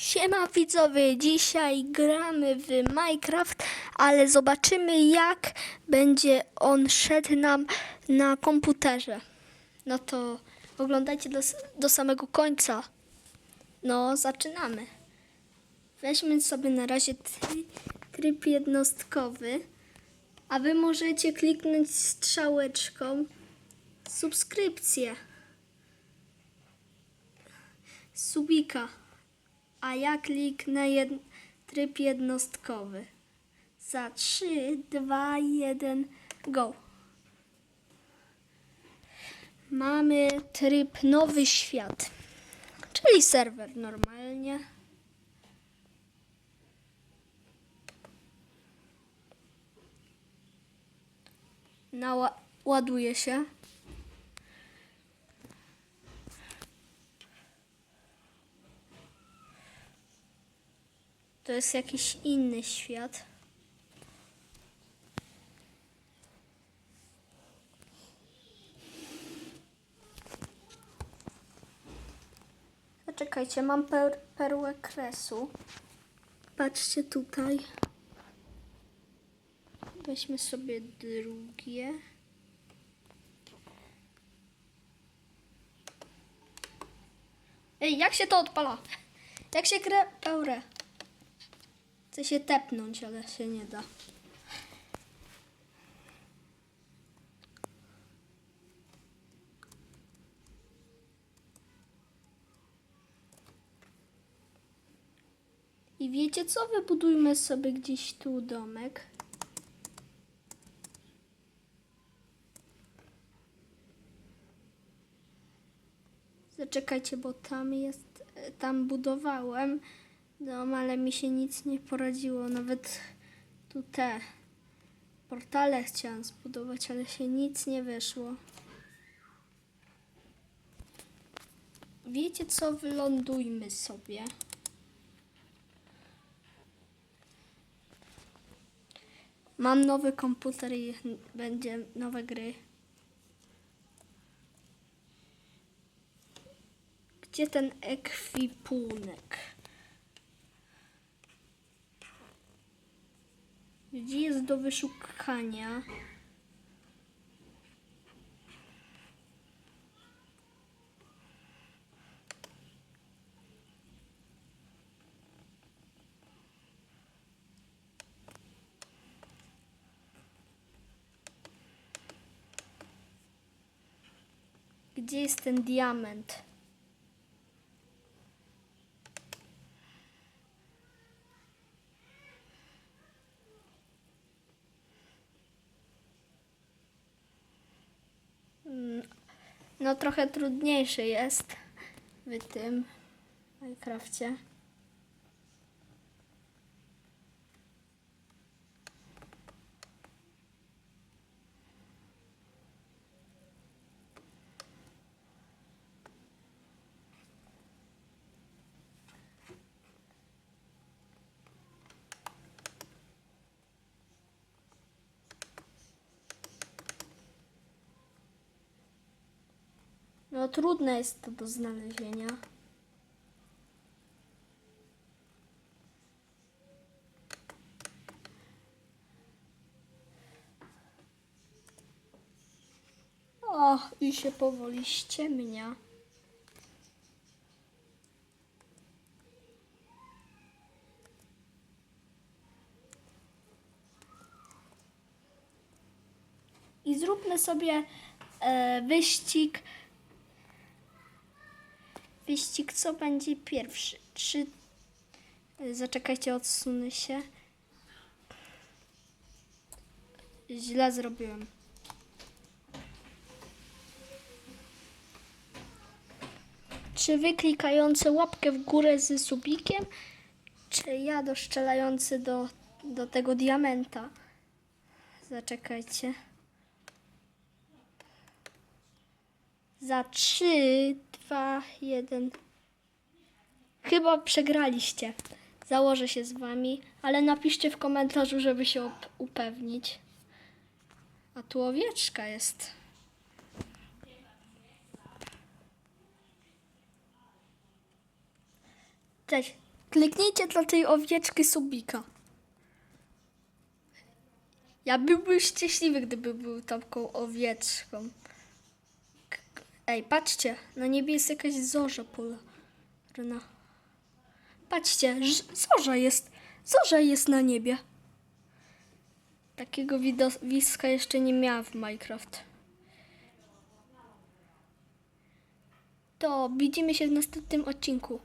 Siema widzowie, dzisiaj gramy w Minecraft, ale zobaczymy jak będzie on szedł nam na komputerze. No to oglądajcie do, do samego końca. No, zaczynamy. Weźmy sobie na razie try- tryb jednostkowy, a wy możecie kliknąć strzałeczką subskrypcję. Subika a ja kliknę jed... tryb jednostkowy. Za 3, 2, 1, go. Mamy tryb nowy świat, czyli serwer normalnie. Naładuje się. To jest jakiś inny świat. Zaczekajcie, mam per perłę kresu. Patrzcie tutaj. Weźmy sobie drugie. Ej, jak się to odpala? Jak się krę pełrę? Chcę się tepnąć, ale się nie da. I wiecie co? Wybudujmy sobie gdzieś tu domek. Zaczekajcie, bo tam jest, tam budowałem dom, ale mi się nic nie poradziło. Nawet tu te portale chciałam zbudować, ale się nic nie wyszło. Wiecie co? Wylądujmy sobie. Mam nowy komputer i będzie nowe gry. Gdzie ten ekwipunek? Gdzie jest do wyszukania? Gdzie jest ten diament? No trochę trudniejszy jest w tym Minecrafcie. No trudne jest to do znalezienia. O, i się powoli ściemnia. I zróbmy sobie e, wyścig Wyścig, co będzie pierwszy? Czy. Zaczekajcie, odsunę się. Źle zrobiłem. Czy wy klikający łapkę w górę z subikiem, czy ja doszczelający do, do tego diamenta? Zaczekajcie. Za 3, 2, 1. Chyba przegraliście. Założę się z wami, ale napiszcie w komentarzu, żeby się up- upewnić. A tu owieczka jest. Cześć. Kliknijcie dla tej owieczki subika. Ja byłbym szczęśliwy, gdyby był taką owieczką. Ej, patrzcie, na niebie jest jakaś zorza polarna. Patrzcie, zorza jest, zorza jest na niebie. Takiego widowiska jeszcze nie miałam w Minecraft. To widzimy się w następnym odcinku.